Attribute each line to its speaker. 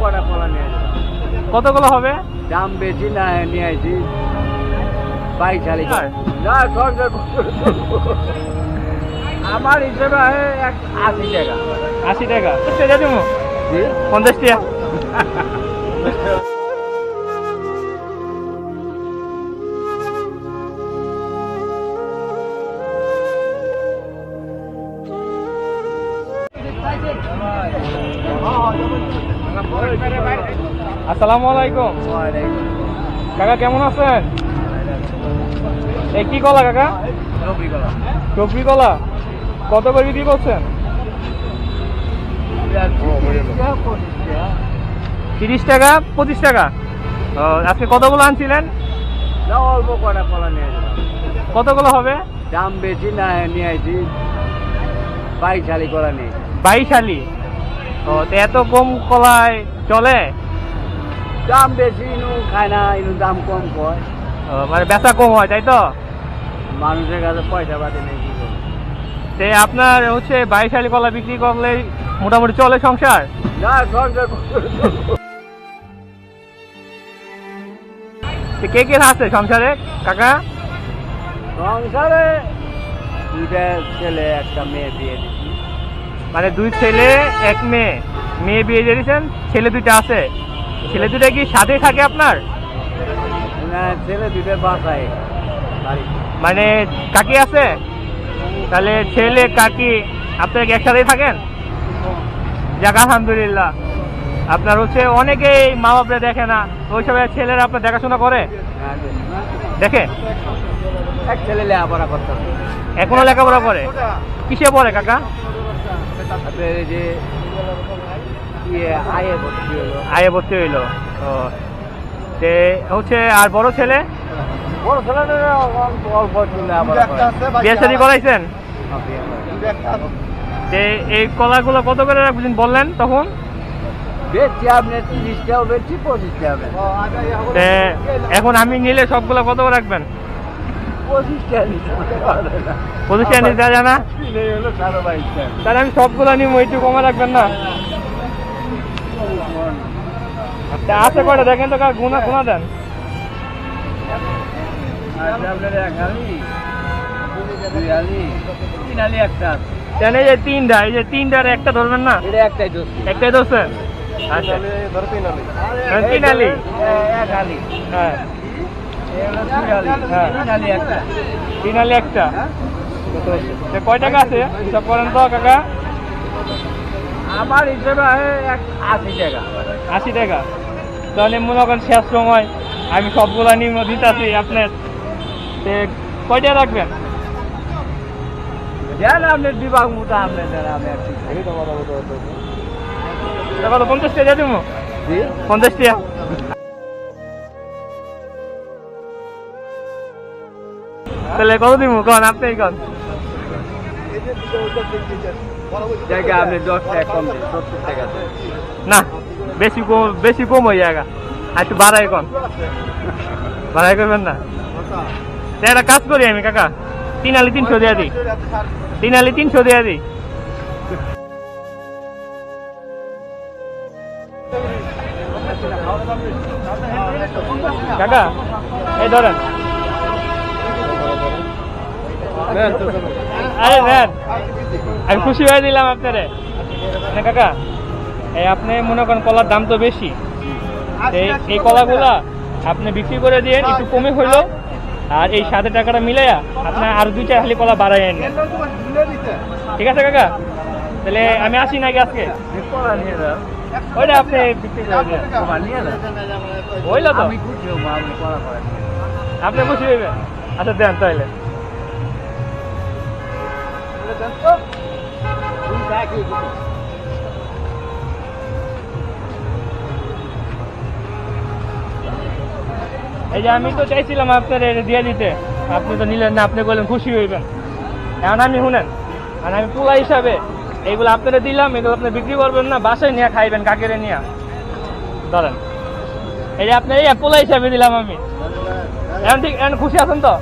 Speaker 1: কটা কলা নিয়ে
Speaker 2: কতগুলো হবে?
Speaker 1: দাম বেশি না নিয়ে আসি। বাইক চালি
Speaker 2: হ্যাঁ।
Speaker 1: না সরকার আমার হিসেবে আশি টাকা।
Speaker 2: আশি টাকা। সেটা দেবো
Speaker 1: জি।
Speaker 2: পঞ্চাশ টাকা আসসালামু আলাইকুম। কাকা কেমন আছেন? এই কি কলা কাকা? টপরি কলা। কত করে বিক্রি করছেন? তিরিশ টাকা পঁচিশ টাকা? আজকে কতগুলো আনছিলেন?
Speaker 1: অল্প কটা কলা নিয়ে
Speaker 2: কতগুলো হবে?
Speaker 1: দাম বেশি না নিয়ে। আসি বাইক চালি কলা নেই
Speaker 2: বাইশ আলি। ও তো এত কম কলায় চলে?
Speaker 1: দাম বেশি ইনু খায় না ইনু দাম কম কয়।
Speaker 2: ও, মানে বেচা কম হয় তাই তো?
Speaker 1: মানুষের কাছে পয়সা পাতি নেই কি করব?
Speaker 2: তে আপনার হচ্ছে বাইশ আলি কলা বিক্রি করলে মোটামুটি চলে সংসার?
Speaker 1: না
Speaker 2: তো কে কে আছে সংসারে কাকা?
Speaker 1: সংসারে দুইটা ছেলে একটা মেয়ে দিয়ে দিচ্ছি
Speaker 2: মানে দুই ছেলে এক মেয়ে। মেয়ে বিয়ে দিয়ে দিয়েছেন ছেলে দুইটা আছে। ছেলে দুইটা কি সাথে থাকে আপনার?
Speaker 1: না ছেলে দুইটা বাসায়
Speaker 2: মানে কাকি আছে? তাহলে ছেলে কাকি আপনারা কি একসাথেই থাকেন? যাক আলহামদুলিল্লাহ। আপনার হচ্ছে অনেকেই মা বাপরা দেখে না। ওই সময় ছেলেরা আপনার দেখাশোনা করে? দেখে?
Speaker 1: এক ছেলে লেখাপড়া করতে হবে।
Speaker 2: এখনও লেখাপড়া করে? কিসে পড়ে কাকা?
Speaker 1: আপনার এই যে ইয়ে আয়ে ভর্তি হলো
Speaker 2: আয়ে ভর্তি হইল ও। তে হচ্ছে আর বড় ছেলে?
Speaker 1: বড় অল্প
Speaker 2: বিয়ে শাদী করাইছেন?
Speaker 1: হ্যাঁ,
Speaker 2: তে এই কলাগুলো কত করে রাখবেন বললেন তখন?
Speaker 1: বেচছি আপনি তিরিশটাও বেচছি
Speaker 2: এখন আমি নিলে সবগুলো কত করে রাখবেন?
Speaker 1: পঁচিশটা নিতে
Speaker 2: তাহলে আমি সবগুলো নিব একটু কমে রাখবেন না? আছে কয়টা? দেখেন তো কার গুণা গুণা দেন। এই যে তিনটা এই যে তিনটার একটা ধরবেন না?
Speaker 1: একটাই
Speaker 2: ধরছেন আচ্ছা। তিন আলি।
Speaker 1: এক আলি।
Speaker 2: হ্যাঁ।
Speaker 1: তিন আলি একটা?
Speaker 2: কয় টাকা আছে? হিসাব করেন তো কাকা।
Speaker 1: আমার হিসেবে আশি টাকা।
Speaker 2: আশি টাকা। তাহলে মনে করেন শেষ সময় আমি সবগুলা নিম দিতেছি আপনার। তে কয় রাখবেন?
Speaker 1: দেন আপনি বিভাগ মতো আপনি দেন আমি
Speaker 2: কত পঞ্চাশ টাকা দিব? পঞ্চাশ টাকা। তাহলে কত দিব কন আপনি কন?
Speaker 1: জায়গা আপনি দশ টাকা কম সত্তর টাকা
Speaker 2: না বেশি কম বেশি কম হয়ে জায়গা। একটু বাড়াই কন বাড়াই করবেন না? একটা কাজ করি আমি কাকা। তিন আলি তিনশো দেওয়া দিই। তিন আলি তিনশো দেওয়া দিই। কাকা এই ধরেন। আরে, নেন। আমি খুশি হয়ে দিলাম আপনারে। না কাকা, এই আপনি মনে করেন কলার দাম তো বেশি। এই কলাগুলা আপনি বিক্রি করে দিয়ে একটু কমে হইল। আর এই সাথে টাকাটা মিলাইয়া আপনার আর দুই, চার হালি কলা বাড়াই নেন ঠিক আছে, কাকা? তাহলে আমি আসি নাকি আজকে? ওইটা আপনি বিক্রি করে তো?
Speaker 1: আপনি
Speaker 2: খুশি হইবেন। আচ্ছা দেন তাহলে এই যে আমি তো চাইছিলাম আপনার দিয়ে দিতে। আপনি তো নিলেন না, আপনি বললেন খুশি হইবেন। এখন আমি শুনেন, আর আমি পোলা হিসাবে এইগুলো আপনারা দিলাম, এগুলো আপনি বিক্রি করবেন না, বাসায় নিয়ে খাইবেন, কাকেরে নিয়ে। ধরেন। এই যে আপনার এই পোলা হিসাবে দিলাম আমি। এখন ঠিক, এখন খুশি আছেন তো?